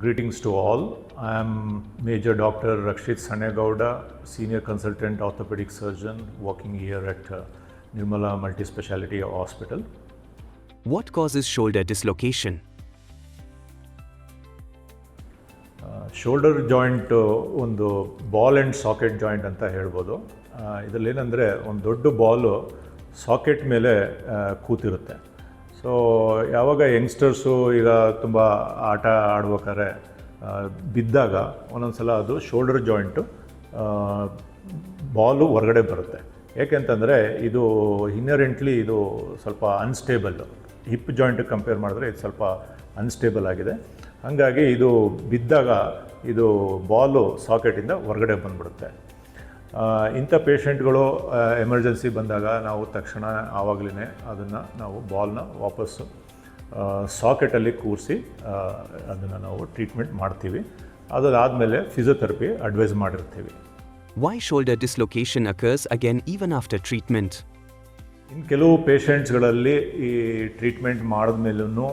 greetings to all. I am Major Dr. Rakshit Sanegowda, Senior Consultant Orthopedic Surgeon working here at uh, Nirmala Multispeciality Hospital. What causes shoulder dislocation? Shoulder joint ಒಂದು ball and socket joint ಅಂತ ಹೇಳ್ಬೋದು ಇದರಲ್ಲಿ ಏನಂದರೆ ಒಂದು ದೊಡ್ಡ Balu socket ಮೇಲೆ ಕೂತಿರುತ್ತೆ so ಯಾವಾಗ youngsters ಈಗ ತುಂಬ ಆಟ ಆಡ್ಬೇಕಾದ್ರೆ ಬಿದ್ದಾಗ ಒಂದೊಂದು ಸಲ ಅದು ಶೋಲ್ಡರ್ ಜಾಯಿಂಟು ಬಾಲು ಹೊರಗಡೆ ಬರುತ್ತೆ. ಏಕೆಂತಂದರೆ ಇದು ಇನ್ನರೆಂಟ್ಲಿ ಇದು ಸ್ವಲ್ಪ ಅನ್ಸ್ಟೇಬಲ್ ಹಿಪ್ ಜಾಯಿಂಟ್ ಕಂಪೇರ್ ಮಾಡಿದ್ರೆ ಇದು ಸ್ವಲ್ಪ ಅನ್ಸ್ಟೇಬಲ್ ಆಗಿದೆ. ಹಾಗಾಗಿ ಇದು ಬಿದ್ದಾಗ ಇದು ಬಾಲು ಸಾಕೆಟಿಂದ ಹೊರಗಡೆ ಬಂದ್ಬಿಡುತ್ತೆ. ಇಂಥ ಪೇಷಂಟ್ಗಳು ಎಮರ್ಜೆನ್ಸಿ ಬಂದಾಗ ನಾವು ತಕ್ಷಣ ಆವಾಗಲೇ ಅದನ್ನು ನಾವು ಬಾಲ್ನ ವಾಪಸ್ಸು ಸಾಕೆಟಲ್ಲಿ ಕೂರಿಸಿ ಅದನ್ನು ನಾವು ಟ್ರೀಟ್ಮೆಂಟ್ ಮಾಡ್ತೀವಿ. ಅದಾದಮೇಲೆ ಫಿಸಿಯೋಥೆರಪಿ ಅಡ್ವೈಸ್ ಮಾಡಿರ್ತೀವಿ. Why shoulder dislocation occurs again even after treatment ಇನ್ನು ಕೆಲವು ಪೇಷಂಟ್ಸ್ಗಳಲ್ಲಿ ಈ ಟ್ರೀಟ್ಮೆಂಟ್ ಮಾಡಿದ್ಮೇಲೂ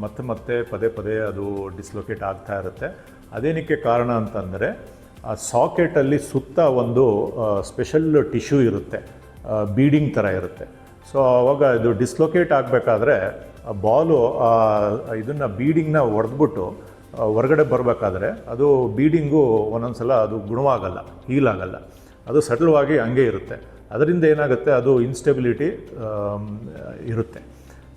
ಮತ್ತೆ ಮತ್ತೆ ಪದೇ ಪದೇ ಅದು ಡಿಸ್ಲೊಕೇಟ್ ಆಗ್ತಾ ಇರುತ್ತೆ. ಅದೇನಕ್ಕೆ ಕಾರಣ ಅಂತಂದರೆ ಆ ಸಾಕೆಟಲ್ಲಿ ಸುತ್ತ ಒಂದು ಸ್ಪೆಷಲ್ ಟಿಶ್ಯೂ ಇರುತ್ತೆ ಬೀಡಿಂಗ್ ಥರ ಇರುತ್ತೆ. ಸೊ ಆವಾಗ ಇದು ಡಿಸ್ಲೊಕೇಟ್ ಆಗಬೇಕಾದ್ರೆ ಬಾಲು ಇದನ್ನು ಬೀಡಿಂಗ್ನ ಹೊಡೆದ್ಬಿಟ್ಟು ಹೊರಗಡೆ ಬರಬೇಕಾದ್ರೆ ಅದು ಬೀಡಿಂಗು ಒಂದೊಂದು ಸಲ ಅದು ಗುಣವಾಗಲ್ಲ ಹೀಲ್ ಆಗಲ್ಲ. ಅದು ಸಟಲ್ವಾಗಿ ಹಂಗೆ ಇರುತ್ತೆ. ಅದರಿಂದ ಏನಾಗುತ್ತೆ, ಅದು ಇನ್ಸ್ಟೆಬಿಲಿಟಿ ಇರುತ್ತೆ.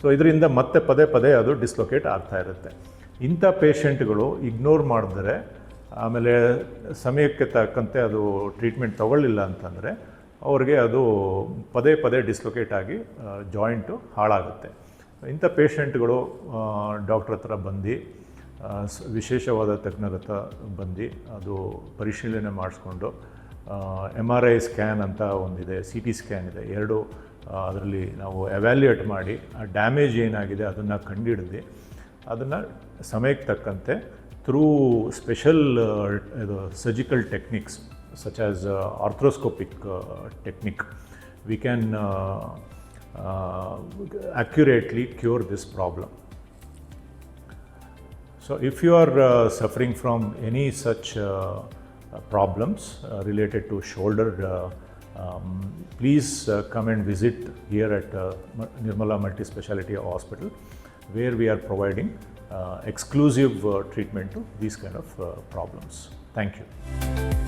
ಸೊ ಇದರಿಂದ ಮತ್ತೆ ಪದೇ ಪದೇ ಅದು ಡಿಸ್ಲೊಕೇಟ್ ಆಗ್ತಾ ಇರುತ್ತೆ. ಇಂಥ ಪೇಷಂಟ್ಗಳು ಇಗ್ನೋರ್ ಮಾಡಿದ್ರೆ ಆಮೇಲೆ ಸಮಯಕ್ಕೆ ತಕ್ಕಂತೆ ಅದು ಟ್ರೀಟ್ಮೆಂಟ್ ತಗೊಳ್ಳಿಲ್ಲ ಅಂತಂದರೆ ಅವ್ರಿಗೆ ಅದು ಪದೇ ಪದೇ ಡಿಸ್ಲೊಕೇಟ್ ಆಗಿ ಜಾಯಿಂಟು ಹಾಳಾಗುತ್ತೆ. ಇಂಥ ಪೇಷಂಟ್ಗಳು ಡಾಕ್ಟ್ರ್ ಹತ್ರ ಬಂದು ವಿಶೇಷವಾದ ತಜ್ಞರ ಹತ್ರ ಬಂದು ಅದು ಪರಿಶೀಲನೆ ಮಾಡಿಸ್ಕೊಂಡು ಎಂ ಆರ್ ಐ ಸ್ಕ್ಯಾನ್ ಅಂತ ಒಂದಿದೆ ಸಿ ಟಿ ಸ್ಕ್ಯಾನ್ ಇದೆ, ಎರಡು ಅದರಲ್ಲಿ ನಾವು ಎವ್ಯಾಲ್ಯೂಯೇಟ್ ಮಾಡಿ, ಆ, ಡ್ಯಾಮೇಜ್ ಏನಾಗಿದೆ ಅದನ್ನು ಕಂಡುಹಿಡಿದು, ಅದನ್ನು ಸಮಯಕ್ಕೆ ತಕ್ಕಂತೆ through special uh, surgical techniques such as uh, arthroscopic uh, technique we can uh, uh, accurately cure this problem. So if you are uh, suffering from any such uh, problems uh, related to shoulder uh, um, please uh, come and visit here at uh, Nirmala Multispeciality Hospital where we are providing exclusive uh, treatment to these kind of uh, problems. Thank you.